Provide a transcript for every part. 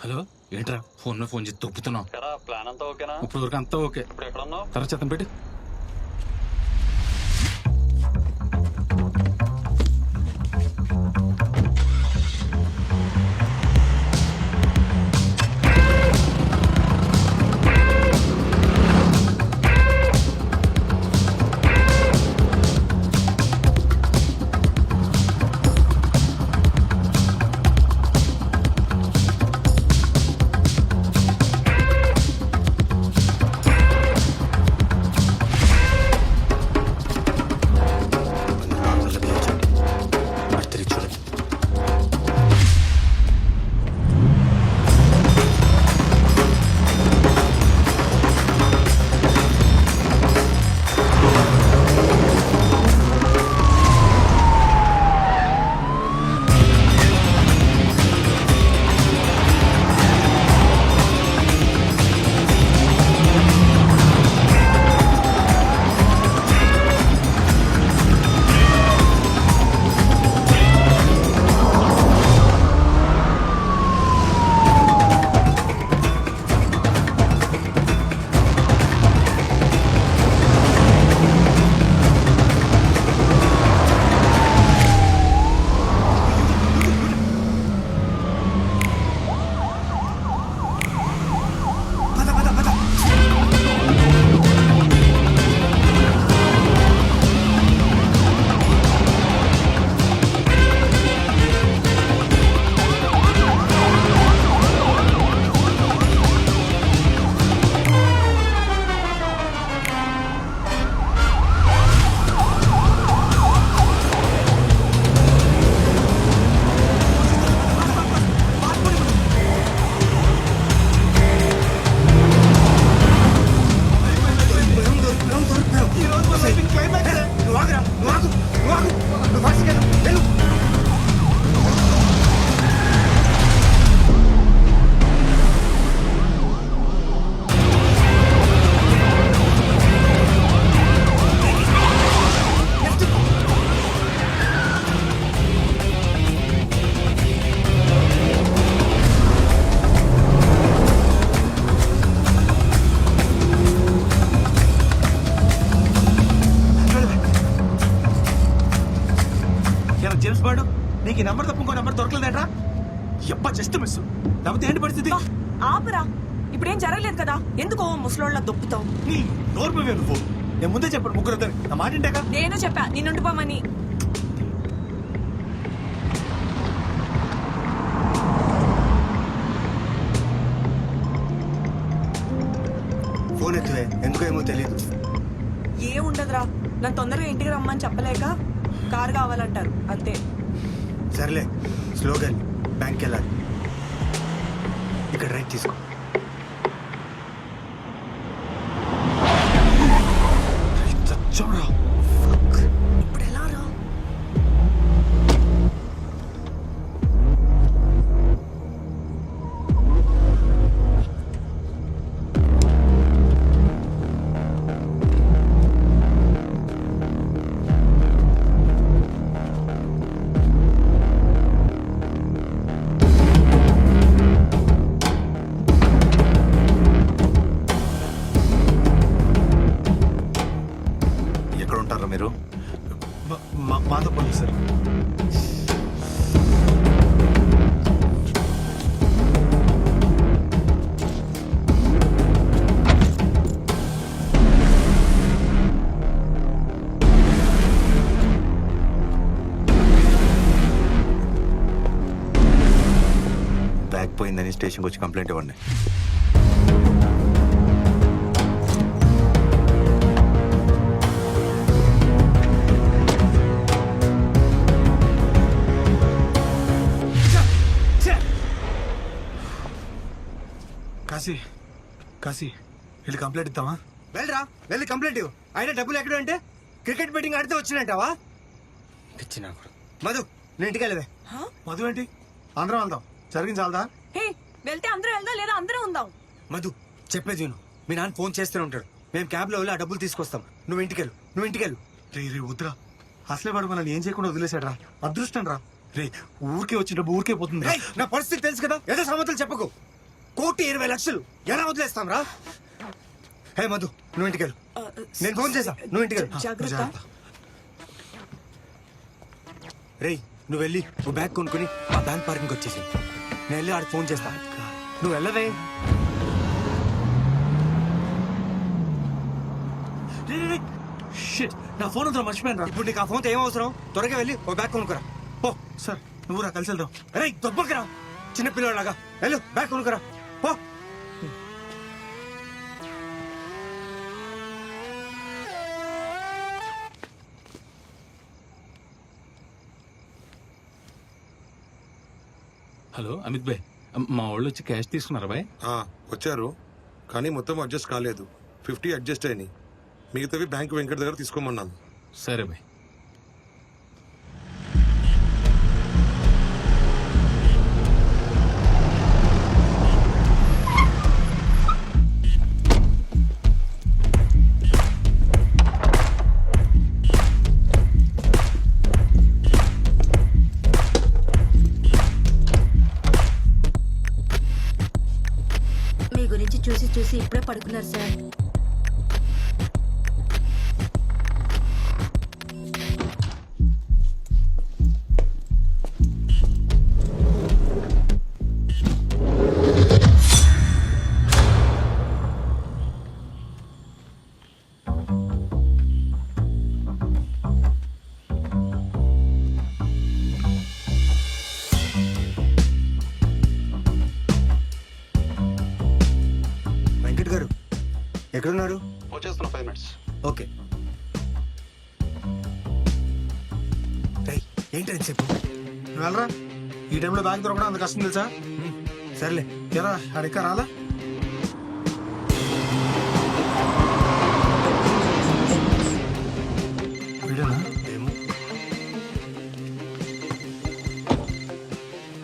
Hello ఏంట్రా? Phone phone చేసి తొప్పుతున్నావు plan అంతా ఓకేనా? ఇప్పుడు వరకు అంతా ఓకే. ఇప్పుడు ఎక్కడ ఉన్నావు తర్వాత చేతను పెట్టి. ఇప్పుడేం జరగలేదు కదా? ఎందుకో ముసలోళ్ళ దొప్పుతావు నీ నోరు పోవే నువ్వు. నేను ముందే చెప్పాను ముగ్గురు నా మాట ఇంటాక నేను చెప్పా. నిన్నుండిపోమని. ఫోన్ ఎత్తువే. ఎందుకో ఏమో తెలియదు ఏ ఉండదురా నన్ను తొందరగా ఇంటికి రమ్మని చెప్పలేక కారు కావాలంటారు. అంతే. సర్లే. స్లోగా వెళ్ళి బ్యాంక్కి వెళ్ళాలి ఇక్కడ రైట్ తీసుకో. చచ్చోరా ఇప్పుడు పోయిందని స్టేషన్కి వచ్చి కంప్లైంట్ ఇవ్వండి. కాశీ కాశీ వెళ్ళి కంప్లైంట్ ఇద్దామా? వెళ్ళరా వెళ్ళి కంప్లైంట్ ఇవ్వు. అయినా డబ్బులు ఎక్కడ అంటే క్రికెట్ బెట్టింగ్ ఆడితే వచ్చినట్టావా పిచ్చిన మధు నేను ఇంటికి వెళ్ళవే. హా? మధు ఏంటి? అందరం వెళ్దాం. జరిగింది చాలదా? హే వెళ్తే అందరూ వెళ్దాం లేదా అందరూ ఉందాం? మధు చెప్పేది విను. మీ నాన్న ఫోన్ చేస్తూనే ఉంటాడు. మేము క్యాబ్లో వెళ్ళి ఆ డబ్బులు తీసుకొస్తాం. నువ్వు ఇంటికి వెళ్ళు నువ్వు ఇంటికి వెళ్ళు రే రే వద్దురా. అసలే వాడు మనల్ని ఏం చేయకుండా వదిలేశాడు రా. అదృష్టం రా. రే ఊరికే వచ్చిన డబ్బు ఊరికే పోతుంది నా పరిస్థితి తెలుసు కదా? ఏదో సమతలు చెప్పకు. కోటి ఇరవై లక్షలు. ఎలా వదిలేస్తాం రా? హే మధు నువ్వు ఇంటికి వెళ్ళు ఆ, నేను ఫోన్ చేసా నువ్వు ఇంటికి వెళ్ళు జాగ్రత్త. రేయ్ నువ్వు వెళ్ళి ఓ బ్యాగ్ కొనుక్కుని ఆ బ్యాంక్ పార్కింగ్ వచ్చేసి నేను వెళ్ళి ఆడికి ఫోన్ చేస్తా. నువ్వు వెళ్ళవే. షిట్ నా ఫోన్ అంతా మర్చిపోయాను ఇప్పుడు నీకు ఆ ఫోన్తో ఏం అవసరం? త్వరగా వెళ్ళి ఓ బ్యాగ్ కొనుక్కురా. పో. సార్ నువ్వు రా కలిసి వెళ్దాం. రే దొబ్బకరా. చిన్న పిల్లలాగా వెళ్ళు బ్యాగ్ కొనుక్కురా. పో. హలో అమిత్ భాయ్ మా వాళ్ళు వచ్చి క్యాష్ తీసుకున్నారా ఆ, వచ్చారు. కానీ మొత్తం అడ్జస్ట్ కాలేదు. ఫిఫ్టీ అడ్జస్ట్ అయినాయి. మిగతావి బ్యాంక్ వెంకట దగ్గర తీసుకోమన్నాను. సరే భాయ్ పడుకున్నారు సార్. ఎక్కడున్నారు? వచ్చేస్తున్నా ఫైవ్ మినిట్స్ ఓకే. ఏంటని చెప్పు? నువ్వు వెళ్ళరా? ఈ టైంలో బ్యాంక్ దొరకడం అంత కష్టం తెలుసా? సర్లే ఎరా అడిక్క రాలా? వీడేనా? ఏమో.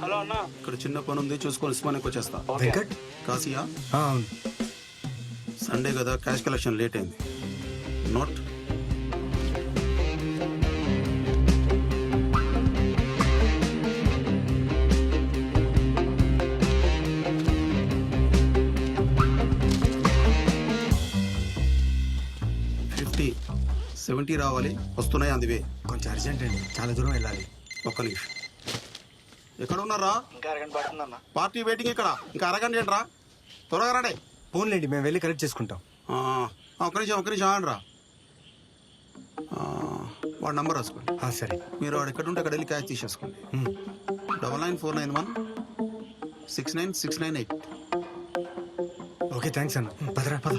హలో అన్న. ఇక్కడ చిన్న పని ఉంది చూసుకొని ఉస్మానికి వచ్చేస్తా వెంకట్ అవును. సండే కదా క్యాష్ కలెక్షన్ లేట్ అయింది. నోట్ ఫిఫ్టీ సెవెంటీ రావాలి. వస్తున్నాయి అందువే. కొంచెం అర్జెంట్ అండి. చాలా దూరం వెళ్ళాలి. ఒక్క నిమిషం. ఎక్కడ ఉన్నారా? ఇంకా అరగంట పడుతుందన్న. పార్టీ వెయిటింగ్ ఇక్కడ ఇంకా అరగంట ఏంట్రా? త్వరగా రాడే. ఫోన్లేండి మేము వెళ్ళి కలెక్ట్ చేసుకుంటాం. ఆ, ఒక్క నిమిషం ఒక్క నిమిషం ఆగండి రా ఆ, వాడి నంబర్ రాసుకోండి. ఆ, సరే. మీరు వాడు ఎక్కడ ఉంటే అక్కడ వెళ్ళి క్యాష్ తీసేసుకోండి. ఉమ్. Double nine four nine one six nine six nine eight. Okay thanks అన్న. పదరా పద.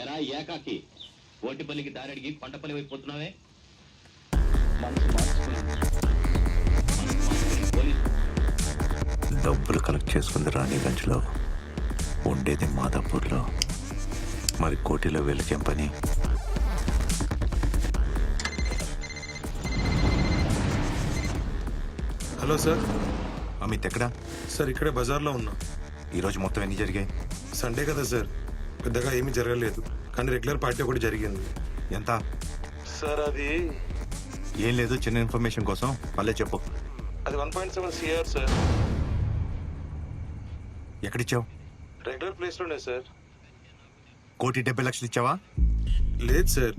ఎరా ఏకాకి? ఓటిపల్లికి దారి అడిగి కొండపల్లి వైపు పోతున్నావే? డబ్బులు కలెక్ట్ చేసుకుంది రాణిగంజ్లో. ఉండేది మాదాపూర్లో. మరి కోటిలో వెలికేం పని? Hello sir. అమిత్ ఎక్కడా? సార్ ఇక్కడే బజార్లో ఉన్నా. ఈరోజు మొత్తం ఎన్ని జరిగాయి? సండే కదా సార్. పెద్దగా ఏమీ జరగలేదు. కానీ రెగ్యులర్ పార్టీ ఒకటి జరిగింది. ఎంత? సార్ అది ఏం లేదు చిన్న ఇన్ఫర్మేషన్ కోసం. మళ్ళీ చెప్పు. అది one point seven CR sir. ఎక్కడిచ్చావు? Regular ప్లేస్లోనే సార్. కోటి డెబ్బై లక్షలు ఇచ్చావా? లేదు సార్.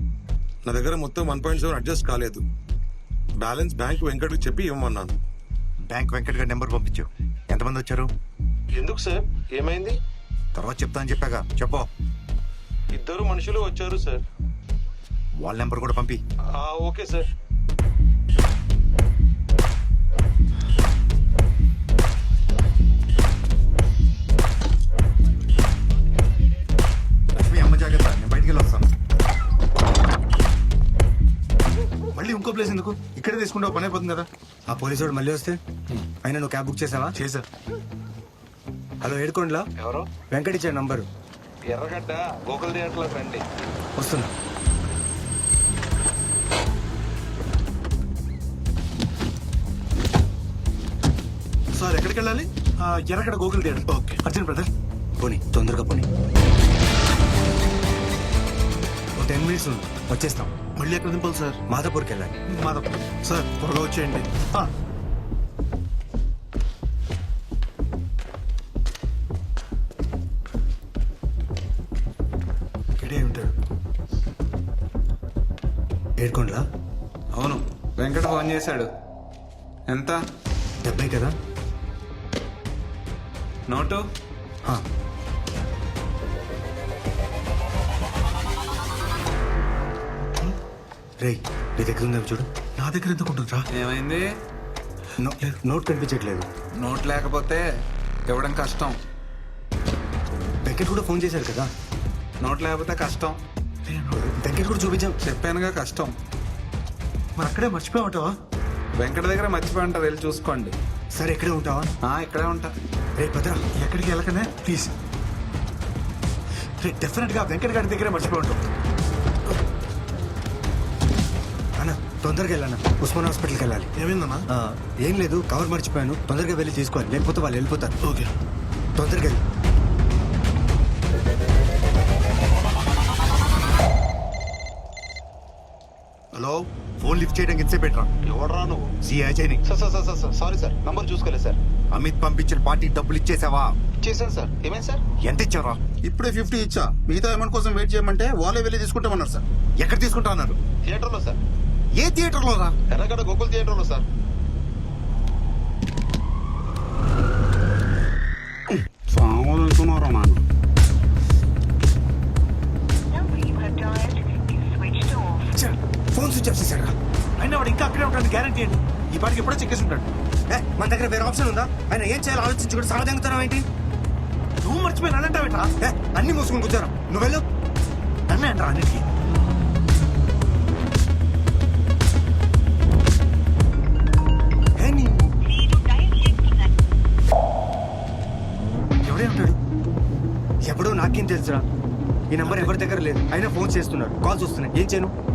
నా దగ్గర మొత్తం వన్ పాయింట్ సెవెన్ అడ్జస్ట్ కాలేదు. బ్యాలెన్స్ బ్యాంక్ వెంకట్కి చెప్పి ఇవ్వమన్నాను. బ్యాంక్ వెంకట్ గారి నెంబర్ పంపించు ఎంతమంది వచ్చారు? ఎందుకు సార్? ఏమైంది? తర్వాత చెప్తా అని చెప్పాక చెప్పు. ఇద్దరు మనుషులు వచ్చారు సార్. వాళ్ళ నెంబర్ కూడా పంపి. Okay sir. లక్ష్మి అమ్మ జాగ్రత్త నేను బయటికి వెళ్ళి వస్తాను మళ్ళీ ఇంకో ప్లేస్ ఎందుకు? ఇక్కడే తీసుకుంటావు పని అయిపోతుంది కదా. ఆ పోలీసు వాడు మళ్ళీ వస్తే? అయినా నువ్వు క్యాబ్ బుక్ చేసావా? చేసా హలో ఏడుకోండిలా? ఎవరు? వెంకట్ ఇచ్చాడు నంబరు. ఎర్రగడ్డ గోకుల్ థియేటర్లో రండి. వస్తున్నా. సార్ ఎక్కడికి వెళ్ళాలి Erragadda Gokul theatre. Okay. Arjun brother. పోనీ తొందరగా పోనీ. ఓ టెన్ మినిట్స్ ఉంది. వచ్చేస్తాం. మళ్ళీ ఎక్కడ దింపాలి సార్? మాధాపూర్కి వెళ్ళాలి మాధవ్ సార్ త్వరగా వచ్చేయండి. ఏడుకోండిలా? అవును వెంకట ఫోన్ చేశాడు. ఎంత? డెబ్బై కదా? నోటు. రేయ్ నీ దగ్గర ఉందా చూడు. నా దగ్గర ఎందుకు ఉంటుందిరా? ఏమైంది? నో- నోట్ కనిపించట్లేదు. నోట్ లేకపోతే ఇవ్వడం కష్టం. వెంకట్ కూడా ఫోన్ చేశారు కదా? నోట్ లేకపోతే కష్టం. వెంకట్ కూడా చూపించాం. చెప్పానుగా కష్టం. మరి అక్కడే మర్చిపోయామటవా వెంకట దగ్గర మర్చిపోయి ఉంటారు వెళ్ళి చూసుకోండి. సరే ఎక్కడే ఉంటావా? ఆ, ఇక్కడే ఉంటా. రే భద్రా ఎక్కడికి వెళ్ళకనే? ప్లీజ్. రే డెఫినెట్గా వెంకట గారి దగ్గరే మర్చిపోయి ఉంటాం అన్న తొందరగా వెళ్ళాను ఉస్మాన్ హాస్పిటల్కి వెళ్ళాలి. ఏమైందన్నా? ఆ, ఏం లేదు కవర్ మర్చిపోయాను. తొందరగా వెళ్ళి తీసుకోవాలి. లేకపోతే వాళ్ళు వెళ్ళిపోతారు. ఓకే. తొందరగా వెళ్ళి. హలో ఫోన్ లిఫ్ట్ చేయడానికి ఎంతసేపు పెట్టరా ఎవడరా నువ్వు? సిఐ చేయని sir sir sir sir sorry sir number చూసుకోలేదు సార్. అమిత్ పంపించిన పార్టీ డబ్బులు ఇచ్చేసావా? చేశాను సార్. ఏమైంది సార్? ఎంత ఇచ్చారా ఇప్పుడే ఫిఫ్టీ ఇచ్చా. మిగతా అమౌంట్ కోసం వెయిట్ చేయమంటే వాళ్ళే వెళ్ళి తీసుకుంటామన్నారు సార్. ఎక్కడ తీసుకుంటా అన్నారు? థియేటర్లో సార్. ఏ థియేటర్లో రా? ఎర్రగడ్డ గోకుల్ థియేటర్లో సార్. సామాన్ అనుకున్నారా ఫోన్ స్విచ్ ఆఫ్ చేశాడు అయినా వాడు ఇంకా అక్కడే ఉంటాడు గ్యారంటీ అండి. ఈ పాటికి ఎప్పుడో చెక్కేసి ఉంటాడు. ఏ, మన దగ్గర వేరే ఆప్షన్ ఉందా? ఆయన ఏం చేయాలో ఆలోచించి కూడా సమాధానం ఏంటి? నువ్వు మర్చిపోయి నన్నంటావేట్రా ఏ, అన్ని మూసుకుని కూర్చోరా. నువ్వు వెళ్ళు. నన్నే అంటారా అన్నిటికీ. ఎవడే ఉంటాడు? ఎప్పుడో నాకేం తెలుసురా? ఈ నెంబర్ ఎవరి దగ్గర లేదు. అయినా ఫోన్ చేస్తున్నారు. కాల్స్ వస్తున్నాయి. ఏం చేయను?